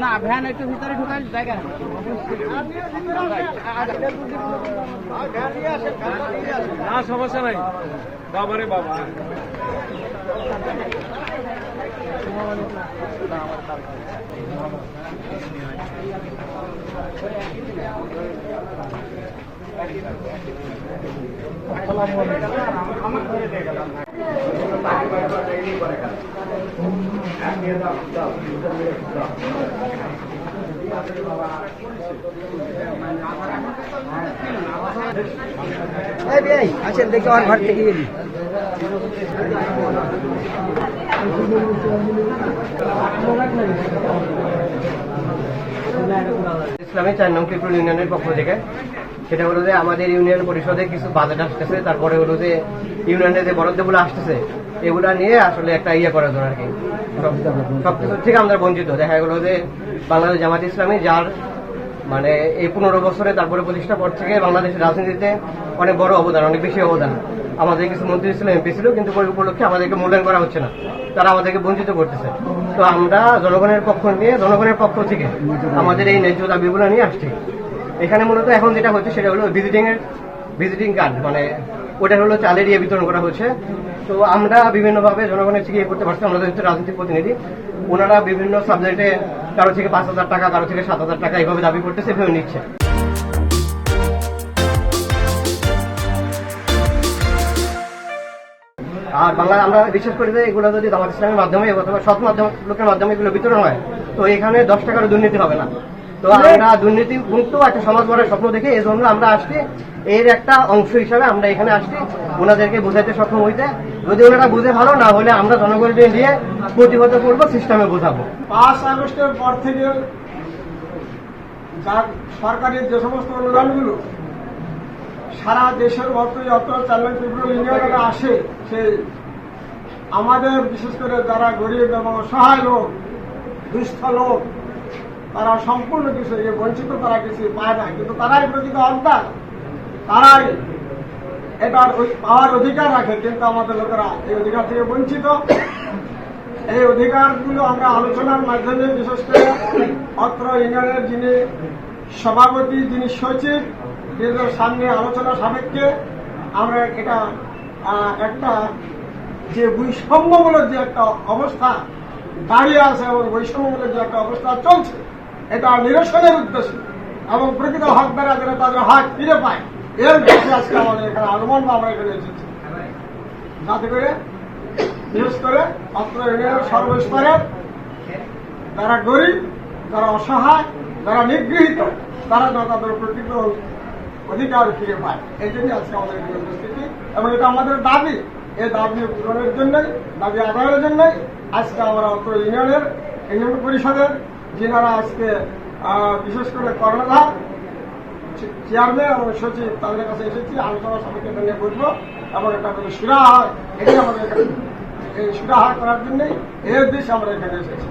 না ভ্যান একটু ভিতরে ঢুকার জায়গা না সমস্যা নাই। বাবারে বাবা। এই আসেন দেখি আমার ঘর থেকে গেলি ইসলামী চার নং পিপুল ইউনিয়নের পক্ষ থেকে। সেটা হলো যে আমাদের ইউনিয়ন পরিষদে কিছু বাজেট আসতেছে, তারপরে হলো যে ইউনিয়নে যে বরাদ্দগুলো আসতেছে, এগুলা নিয়ে আসলে একটা ইয়ে করার জন্য আর কি সব- সবকিছু থেকে আমরা বঞ্চিত। দেখা গেলো যে বাংলাদেশ জামাত ইসলামী যার মানে এই পনেরো বছরে তারপরে প্রতিষ্ঠা পর থেকে বাংলাদেশের রাজনীতিতে অনেক বড় অবদান, অনেক বেশি অবদান। আমাদের কিছু মন্ত্রী ছিল, এমপি ছিল, কিন্তু উপলক্ষে আমাদেরকে মূল্যায়ন করা হচ্ছে না। তারা আমাদেরকে বঞ্চিত করতেছে। তো আমরা জনগণের পক্ষ নিয়ে, জনগণের পক্ষ থেকে আমাদের এই ন্যায্য দাবিগুলো নিয়ে আসছি। এখানে মূলত এখন যেটা হচ্ছে সেটা হলো ভিজিটিং এর ভিজিটিং কার্ড মানে ওটা হলো চালের ইয়ে বিতরণ করা হচ্ছে। তো আমরা বিভিন্নভাবে জনগণের থেকে ইয়ে করতে পারছি আমাদের হচ্ছে রাজনৈতিক প্রতিনিধি, ওনারা বিভিন্ন সাবজেক্টে কারও থেকে পাঁচ হাজার টাকা, কারও থেকে সাত হাজার টাকা এইভাবে দাবি করতেছে, এভাবে নিচ্ছে। আর বাংলা আমরা বিশ্বাস করি যে এগুলো যদি জামাত ইসলামের মাধ্যমে অথবা সৎ মাধ্যম লোকের মাধ্যমে এগুলো বিতরণ হয় তো এখানে দশ টাকারও দুর্নীতি হবে না। তো আমরা দুর্নীতি মুক্ত একটা সমাজ গড়ার স্বপ্ন দেখে এই জন্য আমরা আসছি। এর একটা অংশ হিসাবে আমরা এখানে আসছি। ওনাদেরকে বোঝাইতে সক্ষম হইতে। যদি ওনারা বুঝে ভালো না হলে আমরা জনগণকে নিয়ে প্রতিহত করব সিস্টেমে বোঝাবো। পাঁচ আগস্টের পর থেকে সরকারের যে সমস্ত অনুদানগুলো সারা দেশের মতো যত চ্যালেঞ্জ ইউনিয়নে আসে সেই আমাদের, বিশেষ করে যারা গরিব এবং অসহায় লোক, দুস্থ লোক, তারা সম্পূর্ণ কিছু বঞ্চিত তারা কিছু পায় না। কিন্তু তারাই প্রকৃত হত্যা তারাই এটার পাওয়ার অধিকার রাখে, কিন্তু আমাদের লোকেরা এই অধিকার থেকে বঞ্চিত। এই অধিকারগুলো আমরা আলোচনার মাধ্যমে, বিশেষ করে অত্র ইউনিয়নের যিনি সভাপতি, যিনি সচিব এদের সামনে আলোচনা সাপেক্ষে আমরা এটা একটা যে বৈষম্যমূলক যে একটা অবস্থা দাঁড়িয়ে আছে এবং বৈষম্যমূলক যে একটা অবস্থা চলছে, এটা নিরসনের উদ্দেশ্যে এবং প্রকৃত হকদারা যেন তাদের হক ফিরে পায়। এর উদ্দেশ্যে আজকে আমাদের এখানে আগমন বা আমরা এখানে এসেছি। যাতে করে বিশেষ করে অত্র ইউনিয়নের সর্বস্তরের যারা গরিব, যারা অসহায়, যারা নিগৃহীত, তারা যেন তাদের প্রকৃত অধিকার ফিরে পায়। এই জন্য আজকে আমাদের উপস্থিতি এবং এটা আমাদের দাবি। এই দাবি পূরণের জন্যই, দাবি আদায়ের জন্যই আজকে আমরা অত ইউনিয়নের, ইউনিয়ন পরিষদের, যিনারা আজকে বিশেষ করে কর্ণধার চেয়ারম্যান এবং সচিব, তাদের কাছে এসেছি, আলোচনা সবাইকে নিয়ে বলব এবং এটা যদি সুরাহা হয় এটাই আমাদের সুরাহা করার জন্যই এর উদ্দেশ্যে আমরা এখানে এসেছি।